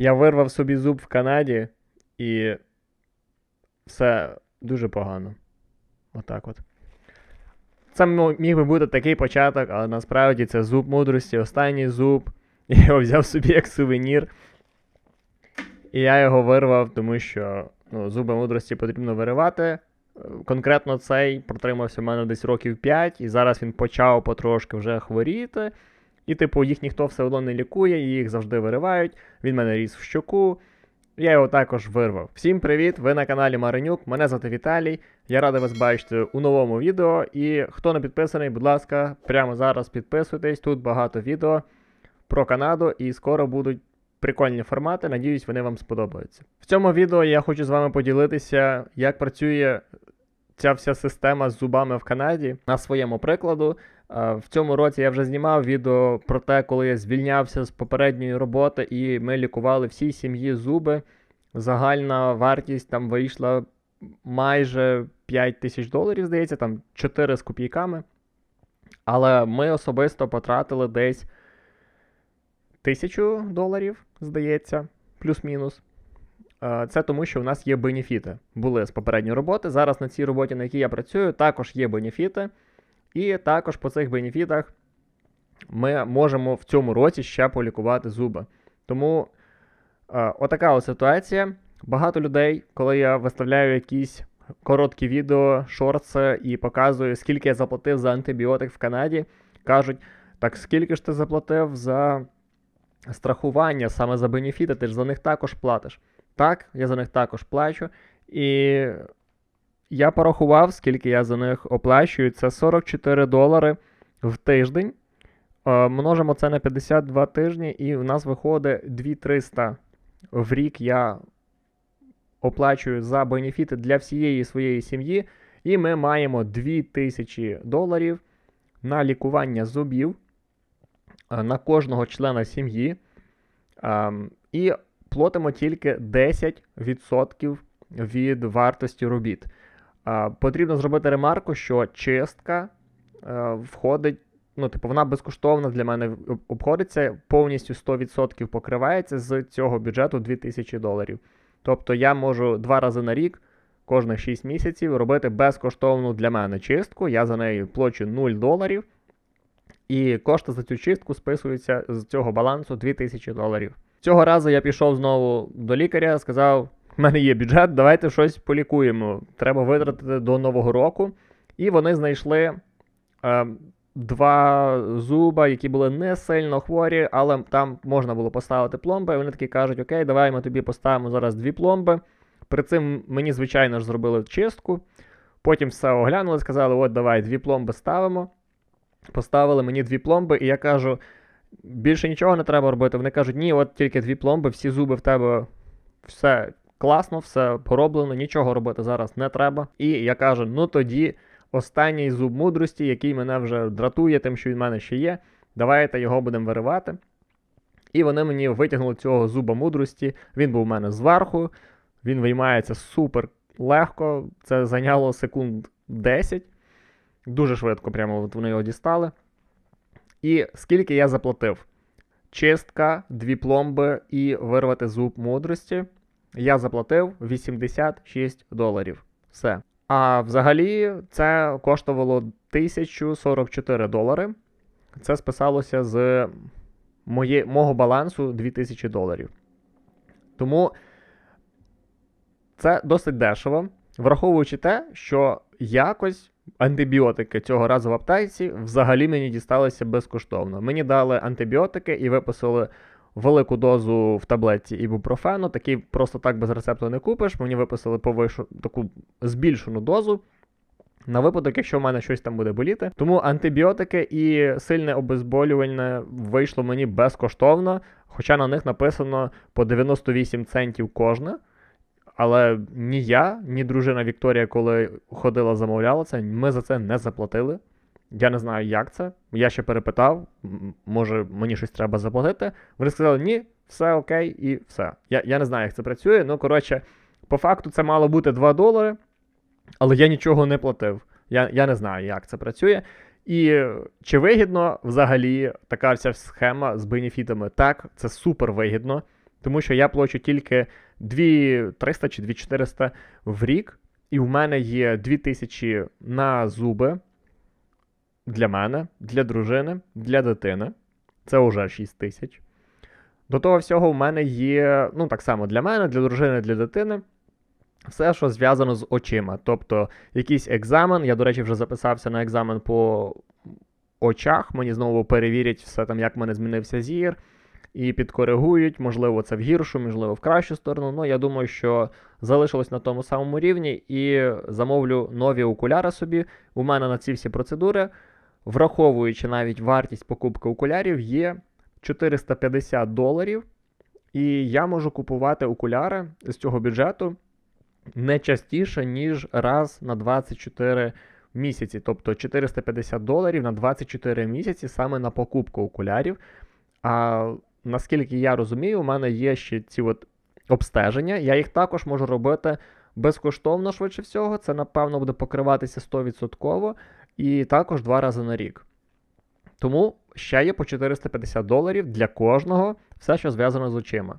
Я вирвав собі зуб в Канаді, і все дуже погано. Отак от. Це міг би бути такий початок, але насправді це зуб мудрості, останній зуб. Я його взяв собі як сувенір. І я його вирвав, тому що ну, зуби мудрості потрібно виривати. Е, Конкретно цей протримався в мене десь років 5, і зараз він почав потрошки вже хворіти. І, типу, їх ніхто все одно не лікує, їх завжди виривають. Він мене ріс в щоку. Я його також вирвав. Всім привіт! Ви на каналі Маринюк. Мене звати Віталій. Я радий вас бачити у новому відео. І хто не підписаний, будь ласка, прямо зараз підписуйтесь. Тут багато відео про Канаду, і скоро будуть прикольні формати. Надіюсь, вони вам сподобаються. В цьому відео я хочу з вами поділитися, як працює ця вся система з зубами в Канаді на своєму прикладу. А, В цьому році я вже знімав відео про те, коли я звільнявся з попередньої роботи, і ми лікували всій сім'ї зуби. Загальна вартість там вийшла майже 5 тисяч доларів, здається, там 4 з копійками. Але ми особисто потратили десь тисячу доларів, здається, плюс-мінус. Е, Це тому, що у нас є бенефіти. Були з попередньої роботи. Зараз на цій роботі, на якій я працюю, також є бенефіти. І також по цих бенефітах ми можемо в цьому році ще полікувати зуби. Тому е, отака ось ситуація. Багато людей, коли я виставляю якісь короткі відео, шорти і показую, скільки я заплатив за антибіотик в Канаді, кажуть: так скільки ж ти заплатив за страхування, саме за бенефіти, ти ж за них також платиш. Так, я за них також плачу. І я порахував, скільки я за них оплачую. Це 44 долари в тиждень. Е, Множимо це на 52 тижні, і в нас виходить 2300 в рік я оплачую за бенефіти для всієї своєї сім'ї. І ми маємо 2000 доларів на лікування зубів е, на кожного члена сім'ї. Ем, І платимо тільки 10% від вартості робіт. Потрібно зробити ремарку, що чистка е, входить, ну, типу, вона безкоштовна для мене об- обходиться, повністю 100% покривається з цього бюджету 2000 доларів. Тобто я можу два рази на рік, кожних 6 місяців, робити безкоштовну для мене чистку. Я за неї плачу 0 доларів. І кошти за цю чистку списуються з цього балансу 2000 доларів. Цього разу я пішов знову до лікаря, сказав: в мене є бюджет, давайте щось полікуємо. Треба витратити до Нового року. І вони знайшли е, два зуба, які були не сильно хворі, але там можна було поставити пломби. І вони такі кажуть: Окей, давай ми тобі поставимо зараз дві пломби. При цим мені, звичайно ж, зробили чистку. Потім все оглянули, сказали: от давай дві пломби ставимо. Поставили мені дві пломби, і я кажу: більше нічого не треба робити. Вони кажуть, ні, от тільки дві пломби, всі зуби в тебе все класно, все пороблено, нічого робити зараз не треба. І я кажу: ну тоді останній зуб мудрості, який мене вже дратує, тим, що він в мене ще є. Давайте його будемо виривати. І вони мені витягнули цього зуба мудрості. Він був у мене зверху, він виймається супер легко. Це зайняло секунд 10. Дуже швидко, прямо от вони його дістали. І скільки я заплатив? Чистка, дві пломби і вирвати зуб мудрості. Я заплатив 86 доларів. Все. А взагалі це коштувало 1044 долари. Це списалося з моє, мого балансу 2000 доларів. Тому це досить дешево, враховуючи те, що якось антибіотики цього разу в аптеці взагалі мені дісталися безкоштовно. Мені дали антибіотики і виписали велику дозу в таблетці ібупрофену. Такий просто так без рецепту не купиш. Мені виписали повишу таку збільшену дозу. На випадок, якщо в мене щось там буде боліти. Тому антибіотики і сильне обезболювальне вийшло мені безкоштовно, хоча на них написано по 98 центів кожне. Але ні я, ні дружина Вікторія, коли ходила, замовляла це, ми за це не заплатили. Я не знаю, як це. Я ще перепитав, може мені щось треба заплатити. Вони сказали, ні, все окей, і все. Я, я не знаю, як це працює. Ну, коротше, по факту це мало бути 2 долари, але я нічого не платив. Я, я не знаю, як це працює. І чи вигідно взагалі така вся схема з бенефітами? Так, це супер вигідно. Тому що я плачу тільки 2300 чи 2400 в рік, і в мене є 2000 на зуби для мене, для дружини, для дитини. Це вже 6 тисяч. До того всього, в мене є, ну так само для мене, для дружини, для дитини. Все, що зв'язано з очима. Тобто, якийсь екзамен. Я, до речі, вже записався на екзамен по очах. Мені знову перевірять все там, як в мене змінився зір, і підкоригують. Можливо, це в гіршу, можливо, в кращу сторону. Ну, я думаю, що залишилось на тому самому рівні і замовлю нові окуляри собі. У мене на ці всі процедури, враховуючи навіть вартість покупки окулярів, є 450 доларів. І я можу купувати окуляри з цього бюджету не частіше, ніж раз на 24 місяці. Тобто 450 доларів на 24 місяці саме на покупку окулярів. А наскільки я розумію, у мене є ще ці от обстеження. Я їх також можу робити безкоштовно, швидше всього. Це, напевно, буде покриватися 100% і також два рази на рік. Тому ще є по 450 доларів для кожного, все, що зв'язано з очима.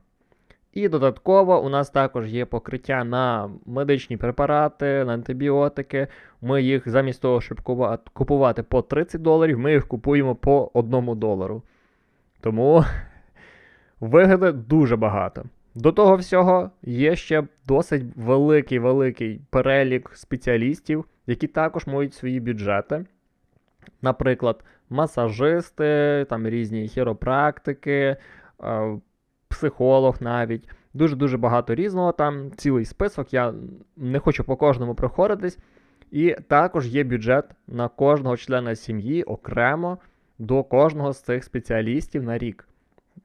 І додатково у нас також є покриття на медичні препарати, на антибіотики. Ми їх замість того, щоб купувати по 30 доларів, ми їх купуємо по 1 долару. Тому вигоди дуже багато. До того всього є ще досить великий-великий перелік спеціалістів, які також мають свої бюджети. Наприклад, масажисти, там різні хіропрактики, психолог навіть. Дуже-дуже багато різного там, цілий список. Я не хочу по кожному проходитись. І також є бюджет на кожного члена сім'ї окремо до кожного з цих спеціалістів на рік.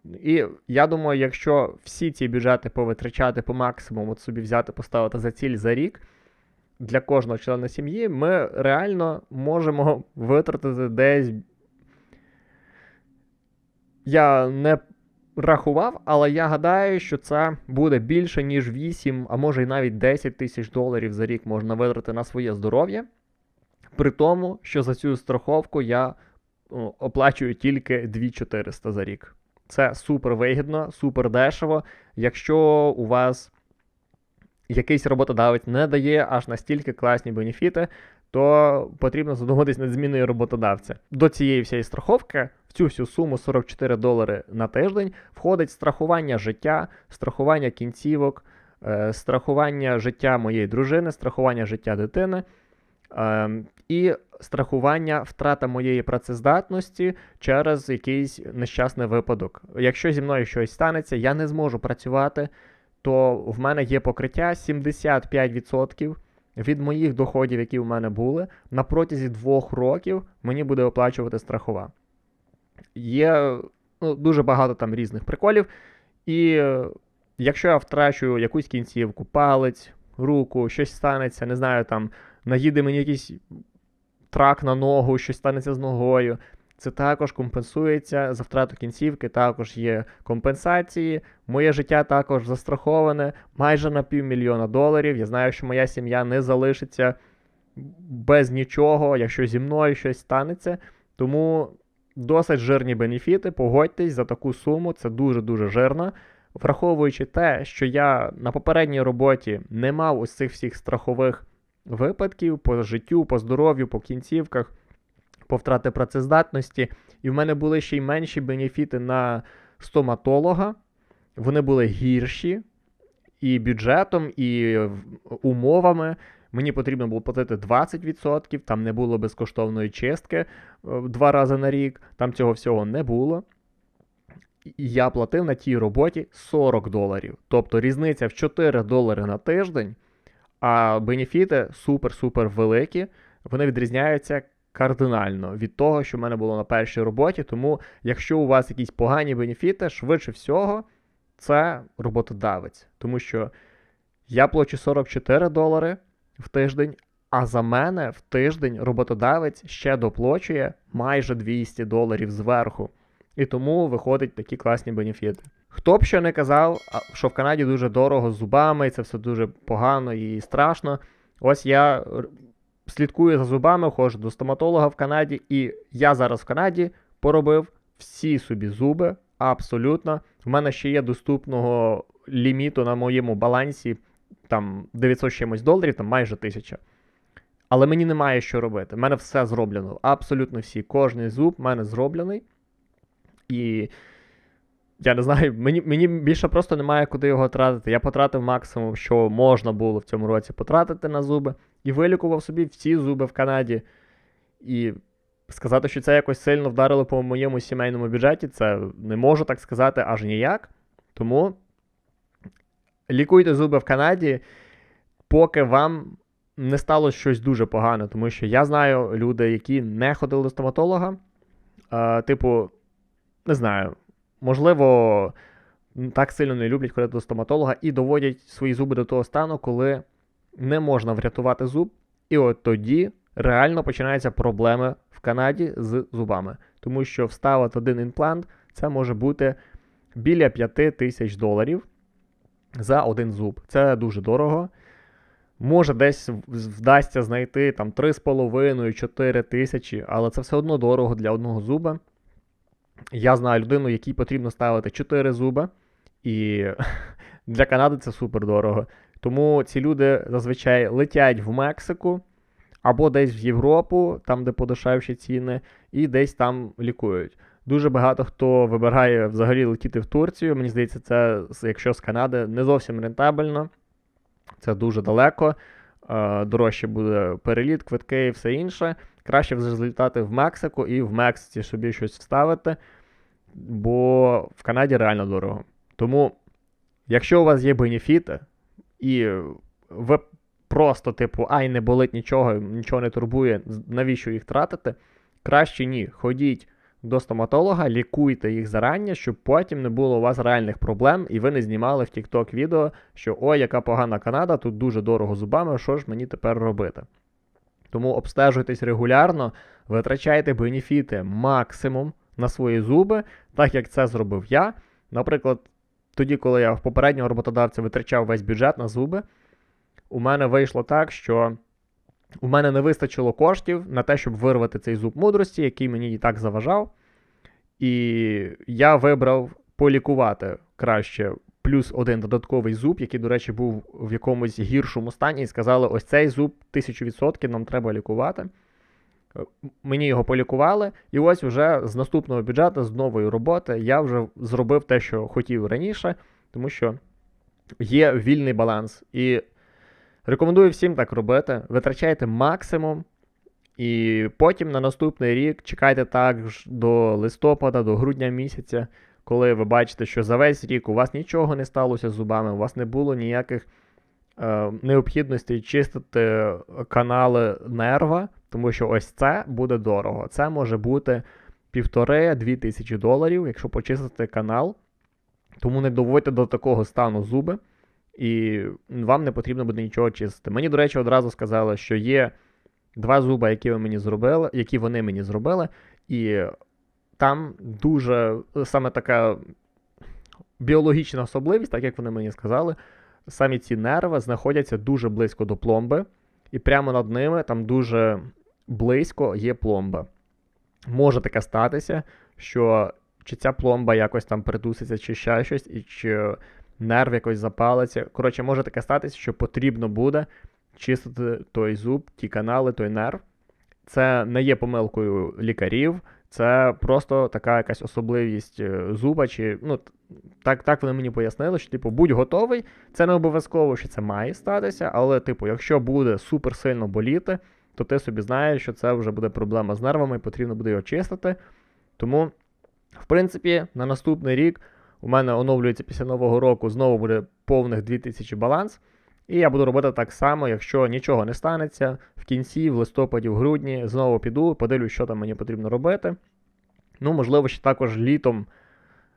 І я думаю, якщо всі ці бюджети повитрачати по максимуму, от собі взяти, поставити за ціль за рік для кожного члена сім'ї, ми реально можемо витратити десь. Я не рахував, але я гадаю, що це буде більше, ніж 8, а може й навіть 10 тисяч доларів за рік можна витратити на своє здоров'я. При тому, що за цю страховку я оплачую тільки 2400 за рік. Це супер вигідно, супер дешево. Якщо у вас якийсь роботодавець не дає аж настільки класні бенефіти, то потрібно задуматись над зміною роботодавця. До цієї всієї страховки в цю всю суму 44 долари на тиждень входить страхування життя, страхування кінцівок, е, страхування життя моєї дружини, страхування життя дитини. Е, і страхування втрата моєї працездатності через якийсь нещасний випадок. Якщо зі мною щось станеться, я не зможу працювати, то в мене є покриття 75% від моїх доходів, які в мене були, на протязі двох років мені буде оплачувати страхова. Є ну, дуже багато там різних приколів. І е, якщо я втрачу якусь кінцівку, палець, руку, щось станеться, не знаю, там наїде мені якийсь трак на ногу, щось станеться з ногою. Це також компенсується за втрату кінцівки, також є компенсації. Моє життя також застраховане майже на півмільйона доларів. Я знаю, що моя сім'я не залишиться без нічого, якщо зі мною щось станеться. Тому досить жирні бенефіти. Погодьтесь за таку суму, це дуже-дуже жирно. Враховуючи те, що я на попередній роботі не мав ось цих всіх страхових випадків по життю, по здоров'ю, по кінцівках по втрати працездатності. І в мене були ще й менші бенефіти на стоматолога. Вони були гірші і бюджетом, і умовами. Мені потрібно було платити 20%, там не було безкоштовної чистки е, два рази на рік, там цього всього не було. Я платив на тій роботі 40 доларів. Тобто різниця в 4 долари на тиждень, а бенефіти супер-супер великі. Вони відрізняються кардинально від того, що в мене було на першій роботі. Тому, якщо у вас якісь погані бенефіти, швидше всього, це роботодавець. Тому що я плачу 44 долари в тиждень, а за мене в тиждень роботодавець ще доплачує майже 200 доларів зверху. І тому виходять такі класні бенефіти. Хто б що не казав, що в Канаді дуже дорого з зубами, і це все дуже погано і страшно. Ось я слідкую за зубами, ходжу до стоматолога в Канаді, і я зараз в Канаді поробив всі собі зуби Абсолютно. В мене ще є доступного ліміту на моєму балансі там 900 чимось доларів, там майже 1000. Але мені немає що робити. У мене все зроблено. Абсолютно всі. Кожний зуб в мене зроблений. І я не знаю, мені мені більше просто немає куди його тратити. Я потратив максимум, що можна було в цьому році потратити на зуби, і вилікував собі всі зуби в Канаді. І сказати, що це якось сильно вдарило по моєму сімейному бюджеті, це не можу так сказати аж ніяк. Тому лікуйте зуби в Канаді, поки вам не сталося щось дуже погане. Тому що я знаю люди, які не ходили до стоматолога. А, Типу, не знаю, можливо, так сильно не люблять ходити до стоматолога і доводять свої зуби до того стану, коли не можна врятувати зуб. І от тоді реально починаються проблеми в Канаді з зубами. Тому що вставити один імплант це може бути біля 5 тисяч доларів за один зуб. Це дуже дорого. Може, десь вдасться знайти там 3,5-4 тисячі, але це все одно дорого для одного зуба. Я знаю людину, якій потрібно ставити 4 зуби, і для Канади це супер дорого. Тому ці люди зазвичай летять в Мексику або десь в Європу, там де подешевші ціни, і десь там лікують. Дуже багато хто вибирає взагалі летіти в Турцію. Мені здається, це, якщо з Канади, не зовсім рентабельно. Це дуже далеко. Дорожче буде переліт, квитки і все інше. Краще злітати в Мексику і в Мексиці собі щось вставити, бо в Канаді реально дорого. Тому, якщо у вас є бенефіти, і ви просто, типу, ай, не болить нічого, нічого не турбує, навіщо їх тратити? Краще ні. Ходіть до стоматолога, лікуйте їх зарані, щоб потім не було у вас реальних проблем, і ви не знімали в TikTok відео, що ой, яка погана Канада, тут дуже дорого зубами, що ж мені тепер робити? Тому обстежуйтесь регулярно, витрачайте бенефіти максимум на свої зуби, так як це зробив я. Наприклад, тоді, коли я в попереднього роботодавця витрачав весь бюджет на зуби, у мене вийшло так, що у мене не вистачило коштів на те, щоб вирвати цей зуб мудрості, який мені і так заважав. І я вибрав полікувати краще плюс один додатковий зуб, який, до речі, був в якомусь гіршому стані, і сказали: ось цей зуб 1000% нам треба лікувати. Мені його полікували, і ось вже з наступного бюджету, з нової роботи, я вже зробив те, що хотів раніше, тому що є вільний баланс. І рекомендую всім так робити. Витрачайте максимум, і потім на наступний рік чекайте так до листопада, до грудня місяця, коли ви бачите, що за весь рік у вас нічого не сталося з зубами, у вас не було ніяких е, необхідностей чистити канали нерва, тому що ось це буде дорого. Це може бути півтори-дві тисячі доларів, якщо почистити канал. Тому не доводьте до такого стану зуби, і вам не потрібно буде нічого чистити. Мені, до речі, одразу сказали, що є два зуби, які ви мені зробили, які вони мені зробили, і там дуже саме така біологічна особливість, так як вони мені сказали, самі ці нерви знаходяться дуже близько до пломби, і прямо над ними там дуже близько є пломба. Може таке статися, що чи ця пломба якось там придуситься, чи ще щось, і чи нерв якось запалиться. Коротше, може таке статися, що потрібно буде чистити той зуб, ті канали, той нерв. Це не є помилкою лікарів, це просто така якась особливість е, зуба. чи, ну, Так так вони мені пояснили, що, типу, будь готовий, це не обов'язково, що це має статися, але, типу, якщо буде супер сильно боліти, то ти собі знаєш, що це вже буде проблема з нервами, і потрібно буде його чистити. Тому, в принципі, на наступний рік у мене оновлюється після нового року, знову буде повних 2000 баланс. І я буду робити так само, якщо нічого не станеться. В кінці, в листопаді, в грудні, знову піду, подивлюсь, що там мені потрібно робити. Ну, можливо, ще також літом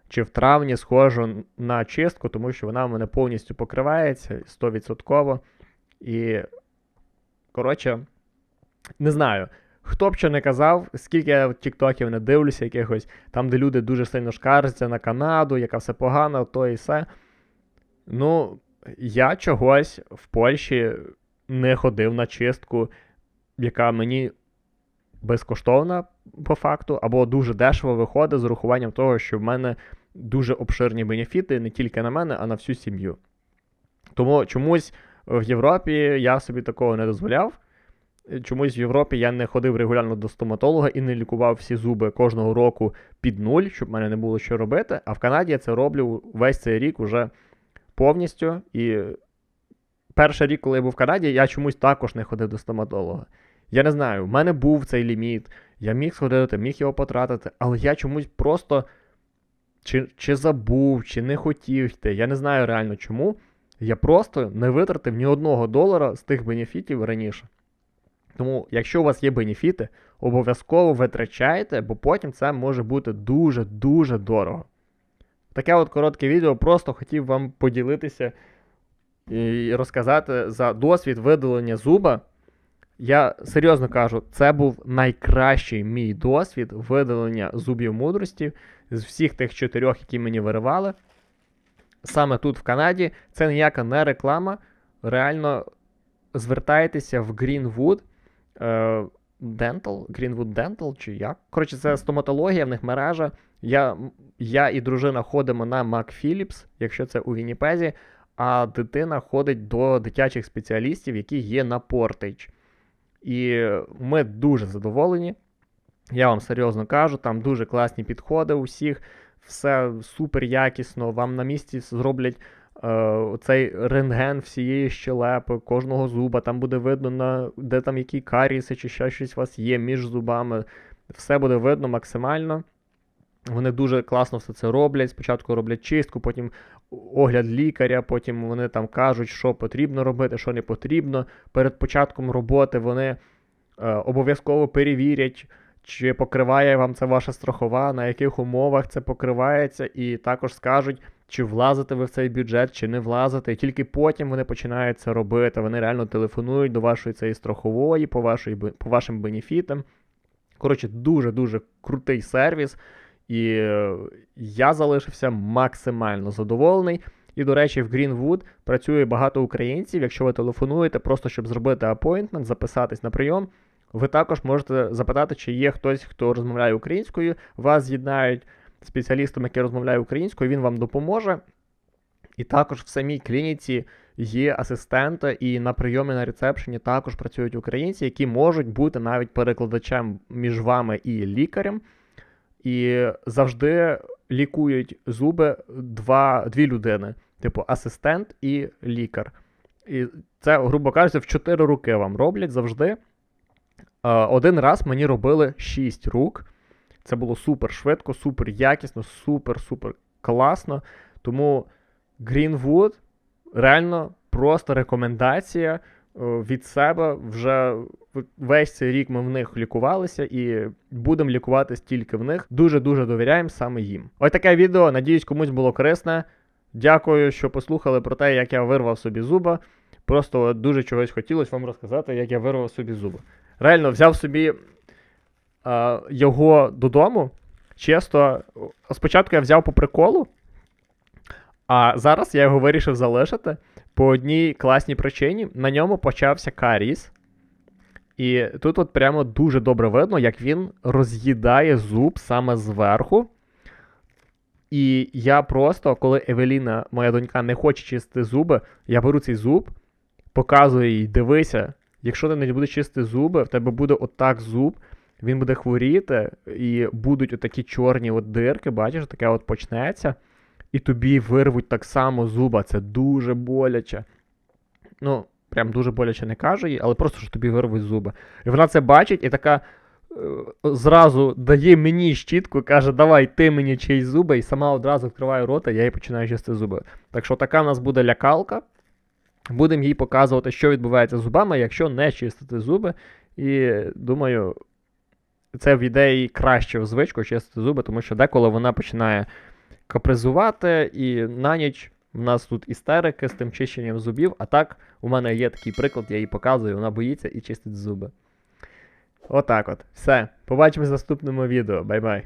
чи в травні схожу на чистку, тому що вона в мене повністю покривається 100%. І, коротше, не знаю. Хто б що не казав, скільки я тіктоків не дивлюся, якихось, там, де люди дуже сильно шкаржаться на Канаду, яка все погано, то і все. Ну, я чогось в Польщі не ходив на чистку, яка мені безкоштовна по факту, або дуже дешево виходить з урахуванням того, що в мене дуже обширні бенефіти не тільки на мене, а на всю сім'ю. Тому чомусь в Європі я собі такого не дозволяв. Чомусь в Європі я не ходив регулярно до стоматолога і не лікував всі зуби кожного року під нуль, щоб в мене не було що робити. А в Канаді я це роблю весь цей рік уже повністю. І перший рік, коли я був в Канаді, я чомусь також не ходив до стоматолога. Я не знаю, в мене був цей ліміт, я міг сходити, міг його потратити, але я чомусь просто чи, чи забув, чи не хотів йти. Я не знаю реально чому. Я просто не витратив ні одного долара з тих бенефітів раніше. Тому, якщо у вас є бенефіти, обов'язково витрачайте, бо потім це може бути дуже-дуже дорого. Таке от коротке відео, просто хотів вам поділитися і розказати за досвід видалення зуба. Я серйозно кажу, це був найкращий мій досвід видалення зубів мудрості з всіх тих чотирьох, які мені виривали. Саме тут, в Канаді, це ніяка не реклама. Реально звертайтеся в Greenwood Dental, Greenwood Dental, чи як? Коротше, це стоматологія, в них мережа. Я, я і дружина ходимо на McPhillips, якщо це у Вінніпезі, а дитина ходить до дитячих спеціалістів, які є на Portage. І ми дуже задоволені. Я вам серйозно кажу, там дуже класні підходи у всіх, все супер якісно. Вам на місці зроблять е, цей рентген всієї щелепи, кожного зуба. Там буде видно, на, де там які каріси чи ще щось у вас є між зубами. Все буде видно максимально. Вони дуже класно все це роблять. Спочатку роблять чистку, потім огляд лікаря, потім вони там кажуть, що потрібно робити, що не потрібно. Перед початком роботи вони е, обов'язково перевірять, чи покриває вам це ваша страхова, на яких умовах це покривається, і також скажуть, чи влазите ви в цей бюджет, чи не влазите. І тільки потім вони починають це робити. Вони реально телефонують до вашої цієї страхової, по, вашої, по вашим бенефітам. Коротше, дуже-дуже крутий сервіс. І е, я залишився максимально задоволений. І, до речі, в Greenwood працює багато українців. Якщо ви телефонуєте, просто щоб зробити апойнтмент, записатись на прийом, ви також можете запитати, чи є хтось, хто розмовляє українською. Вас з'єднають спеціалістом, який розмовляє українською, він вам допоможе. І також в самій клініці є асистенти, і на прийомі на рецепшені також працюють українці, які можуть бути навіть перекладачем між вами і лікарем. І завжди лікують зуби два, дві людини, типу асистент і лікар. І це, грубо кажучи, в чотири руки вам роблять завжди. Один раз мені робили 6 рук. Це було супер швидко, супер якісно, супер-супер класно. Тому Greenwood реально просто рекомендація від себе. Вже весь цей рік ми в них лікувалися і будемо лікуватись тільки в них. Дуже-дуже довіряємо саме їм. Ось таке відео. Надіюсь, комусь було корисне. Дякую, що послухали про те, як я вирвав собі зуба. Просто дуже чогось хотілося вам розказати, як я вирвав собі зуби. Реально взяв собі його додому. Чесно, спочатку я взяв по приколу, а зараз я його вирішив залишити по одній класній причині. На ньому почався каріс. І тут от прямо дуже добре видно, як він роз'їдає зуб саме зверху. І я просто, коли Евеліна, моя донька, не хоче чистити зуби, я беру цей зуб, показую їй, дивися, якщо ти не будеш чистити зуби, в тебе буде отак зуб, він буде хворіти, і будуть отакі чорні от дирки, бачиш, таке от почнеться. І тобі вирвуть так само зуба. Це дуже боляче. Ну, прям дуже боляче не кажу їй, але просто що тобі вирвуть зуби. І вона це бачить і така е, зразу дає мені щітку, каже, давай ти мені чиїсь зуби, і сама одразу відкриває рота, я їй починаю чистити зуби. Так що така в нас буде лякалка. Будемо їй показувати, що відбувається з зубами, якщо не чистити зуби. І думаю, це в ідеї краще в звичку чистити зуби, тому що деколи вона починає капризувати, і на ніч в нас тут істерики з тим чищенням зубів. А так, у мене є такий приклад, я їй показую, вона боїться і чистить зуби. Отак от. Все. Побачимось в наступному відео. Бай-бай.